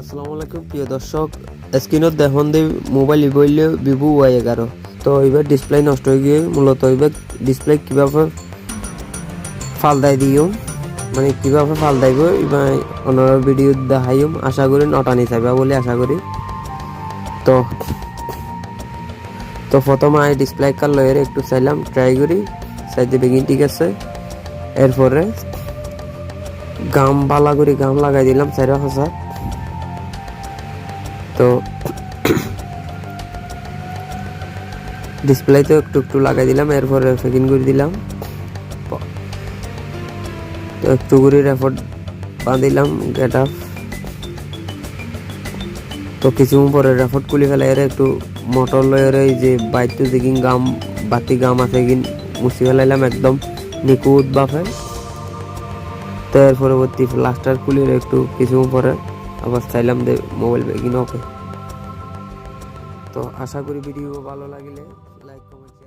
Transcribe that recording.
আসসালামু আলাইকুম, প্রিয় দর্শক। স্ক্রিনত দেখুন দি মোবাইল ইবইলে ভিভো ওয়াই এগারো। তো এবার ডিসপ্লে নষ্ট হয়ে গিয়ে মূলত এবার ডিসপ্লে কীভাবে ফালদাই দিও মানে কীভাবে ফালদাইব এবার অন্যান্য ভিডিও দেখাইম আশা করি নটানি চাইবা বলে আশা করি। তো তো প্রথমে আই ডিসপ্লে কার লয়ের একটু চাইলাম ট্রাই করি চাইতে বেগিন ঠিক আছে। এরপরে গাম বালা করে, গাম লাগাই দিলাম, চাইরা হাজার তো ডিসপ্লেতে একটু একটু লাগাই দিলাম, এরপরে সেকেন্ড করে দিলাম। তো একটু করে রেফার বাঁধিলাম গেট আপ তো কিছুক্ষণ পরে রেফার খুলে এর একটু মোটর লয়ের যে বাইকটা যেগিন গাম, বাতি গাম আছে গিন মুছি ফেলাইলাম একদম নিখুঁত বাফে তো এর পরবর্তী লাস্টার খুলে একটু কিছুক্ষণ পরে। আবার চাইলাম দে মোবাইল ব্যাগিন ওকে তো আশা করি ভিডিও ভালো লাগলে লাইক কমেন্ট